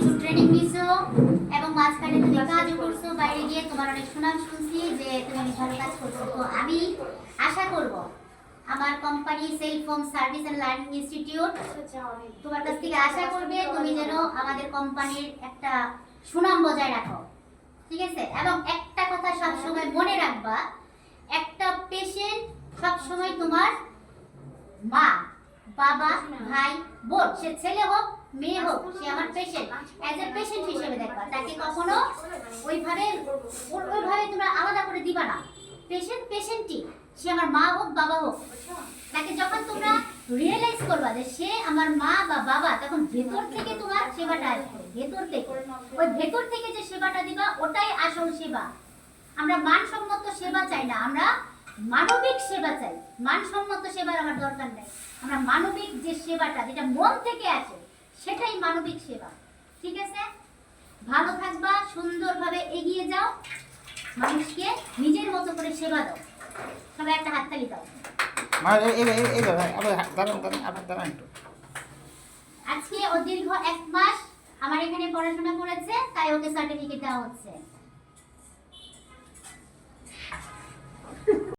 কিছু ট্রেনিং নিছো এবং মাঝখানে তুমি কাজও করছ, বাইরে গিয়ে তোমার অনেক সুনাম শুনছি যে তুমি ভালো কাজ করছ। তো আমি আশা করব আমার company home service and learning institute তোমার কাছ থেকে আশা করবে তুমি যেন আমাদের কোম্পানির একটা সুনাম বজায় রাখো। ঠিক আছে? এবং একটা কথা সবসময় মনে রাখবা, একটা পেশেন্ট সবসময় তোমার মা, বাবা, ভাই, বোন, সে ছেলে হোক মেয়ে হোক, সে আমার পেশেন্ট অ্যাজ এ পেশেন্ট হিসেবে দেখবা, তাকে কখনো ওইভাবে ওইভাবে তোমরা আলাদা করে দিবা না। পেশেন্ট পেশেন্টই সে আমার মা হোক, বাবা হোক। তাকে যখন তোমরা রিয়েলাইজ করবা যে সে আমার মা বা বাবা, তখন ভেতর থেকে তোমার সেবাটা আসবে। ভেতর থেকে। ওই ভেতর থেকে যে সেবাটা দিবা, ওটাই আসল সেবা। আমরা মানসম্মত সেবা চাই না, আমরা মানবিক সেবা চাই। মানসম্মত সেবার আমার দরকার নেই। আমরা মানবিক যে সেবাটা, যেটা মন থেকে আসে সেটাই মানবিক সেবা। ঠিক আছে? ভালো থাকবা সুন্দরভাবে এগিয়ে যাও। মানুষকে নিজের মতো করে সেবা দাও। সবাই একটা হাততালি দাও। আজকে ও দীর্ঘ এক মাস আমার এখানে পড়াশোনা করেছে তাই ওকে সার্টিফিকেট দেওয়া হচ্ছে।